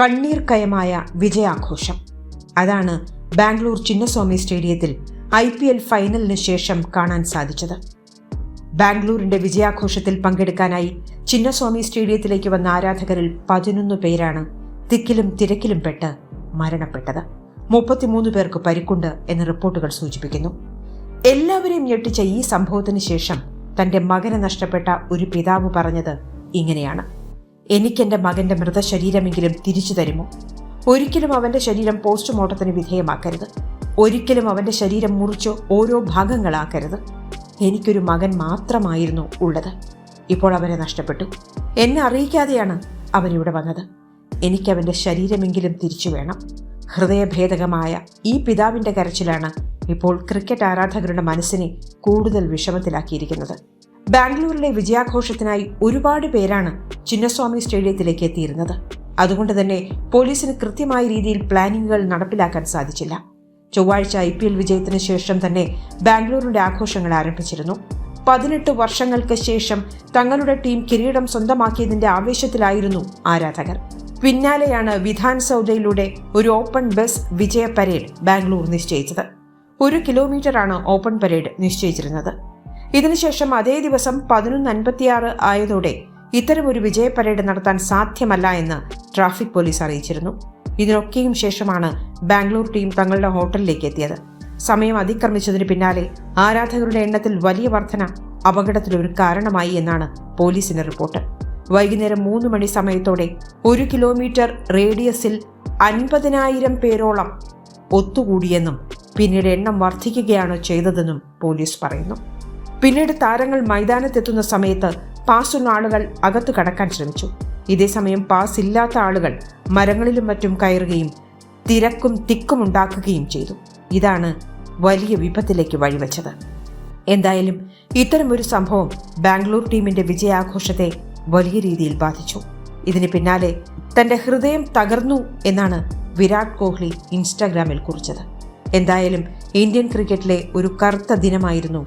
കണ്ണീർ കയമായ വിജയാഘോഷം. അതാണ് ബാംഗ്ലൂർ ചിന്നസ്വാമി സ്റ്റേഡിയത്തിൽ ഐ പി എൽ ഫൈനലിന് ശേഷം കാണാൻ സാധിച്ചത്. ബാംഗ്ലൂരിന്റെ വിജയാഘോഷത്തിൽ പങ്കെടുക്കാനായി ചിന്നസ്വാമി സ്റ്റേഡിയത്തിലേക്ക് വന്ന ആരാധകരിൽ പതിനൊന്ന് പേരാണ് തിക്കിലും തിരക്കിലും പെട്ട് മരണപ്പെട്ടത്. മുപ്പത്തിമൂന്ന് പേർക്ക് പരിക്കുണ്ട് എന്ന് റിപ്പോർട്ടുകൾ സൂചിപ്പിക്കുന്നു. എല്ലാവരെയും ഞെട്ടിച്ച ഈ സംഭവത്തിന് ശേഷം തന്റെ മകനെ നഷ്ടപ്പെട്ട ഒരു പിതാവ് പറഞ്ഞത് ഇങ്ങനെയാണ്. എനിക്കെന്റെ മകന്റെ മൃതശരീരമെങ്കിലും തിരിച്ചു തരുമോ? ഒരിക്കലും അവന്റെ ശരീരം പോസ്റ്റ്മോർട്ടത്തിന് വിധേയമാക്കരുത്. ഒരിക്കലും അവന്റെ ശരീരം മുറിച്ച് ഓരോ ഭാഗങ്ങളാക്കരുത്. എനിക്കൊരു മകൻ മാത്രമായിരുന്നു ഉള്ളത്. ഇപ്പോൾ അവനെ നഷ്ടപ്പെട്ടു. എന്നെ അറിയിക്കാതെയാണ് അവനിവിടെ വന്നത്. എനിക്ക് അവന്റെ ശരീരമെങ്കിലും തിരിച്ചു വേണം. ഹൃദയഭേദകമായ ഈ പിതാവിന്റെ കരച്ചിലാണ് ഇപ്പോൾ ക്രിക്കറ്റ് ആരാധകരുടെ മനസ്സിനെ കൂടുതൽ വിഷമത്തിലാക്കിയിരിക്കുന്നത്. ബാംഗ്ലൂരിലെ വിജയാഘോഷത്തിനായി ഒരുപാട് പേരാണ് ചിന്നസ്വാമി സ്റ്റേഡിയത്തിലേക്ക് എത്തിയിരുന്നത്. അതുകൊണ്ട് തന്നെ പോലീസിന് കൃത്യമായ രീതിയിൽ പ്ലാനിങ്ങുകൾ നടപ്പിലാക്കാൻ സാധിച്ചില്ല. ചൊവ്വാഴ്ച ഐ പി എൽ വിജയത്തിന് ശേഷം തന്നെ ബാംഗ്ലൂരിന്റെ ആഘോഷങ്ങൾ ആരംഭിച്ചിരുന്നു. പതിനെട്ട് വർഷങ്ങൾക്ക് ശേഷം തങ്ങളുടെ ടീം കിരീടം സ്വന്തമാക്കിയതിന്റെ ആവേശത്തിലായിരുന്നു ആരാധകർ. പിന്നാലെയാണ് വിധാൻ സൗദയിലൂടെ ഒരു ഓപ്പൺ ബസ് വിജയ പരേഡ് ബാംഗ്ലൂർ നിശ്ചയിച്ചത്. ഒരു കിലോമീറ്ററാണ് ഓപ്പൺ പരേഡ് നിശ്ചയിച്ചിരുന്നത്. ഇതിനുശേഷം അതേ ദിവസം പതിനൊന്ന് അൻപത്തിയാറ് ആയതോടെ ഇത്തരമൊരു വിജയ പരേഡ് നടത്താൻ സാധ്യമല്ല എന്ന് ട്രാഫിക് പോലീസ് അറിയിച്ചിരുന്നു. ഇതിനൊക്കെയും ശേഷമാണ് ബാംഗ്ലൂർ ടീം തങ്ങളുടെ ഹോട്ടലിലേക്ക് എത്തിയത്. സമയം അതിക്രമിച്ചതിന് പിന്നാലെ ആരാധകരുടെ എണ്ണത്തിൽ വലിയ വർധന അപകടത്തിലൊരു കാരണമായി എന്നാണ് പോലീസിന്റെ റിപ്പോർട്ട്. വൈകുന്നേരം മൂന്ന് മണി സമയത്തോടെ ഒരു കിലോമീറ്റർ റേഡിയസിൽ അൻപതിനായിരം പേരോളം ഒത്തുകൂടിയെന്നും പിന്നീട് എണ്ണം വർദ്ധിക്കുകയാണ് ചെയ്തതെന്നും പോലീസ് പറയുന്നു. പിന്നീട് താരങ്ങൾ മൈതാനത്തെത്തുന്ന സമയത്ത് പാസുള്ള ആളുകൾ അകത്തു കടക്കാൻ ശ്രമിച്ചു. ഇതേസമയം പാസ് ഇല്ലാത്ത ആളുകൾ മരങ്ങളിലും മറ്റും കയറുകയും തിരക്കും തിക്കും ഉണ്ടാക്കുകയും ചെയ്തു. ഇതാണ് വലിയ വിപത്തിലേക്ക് വഴിവെച്ചത്. എന്തായാലും ഇത്തരമൊരു സംഭവം ബാംഗ്ലൂർ ടീമിന്റെ വിജയാഘോഷത്തെ വലിയ രീതിയിൽ ബാധിച്ചു. ഇതിന് പിന്നാലെ തന്റെ ഹൃദയം തകർന്നു എന്നാണ് വിരാട് കോഹ്ലി ഇൻസ്റ്റാഗ്രാമിൽ കുറിച്ചത്. എന്തായാലും ഇന്ത്യൻ ക്രിക്കറ്റിലെ ഒരു കറുത്ത ദിനമായിരുന്നു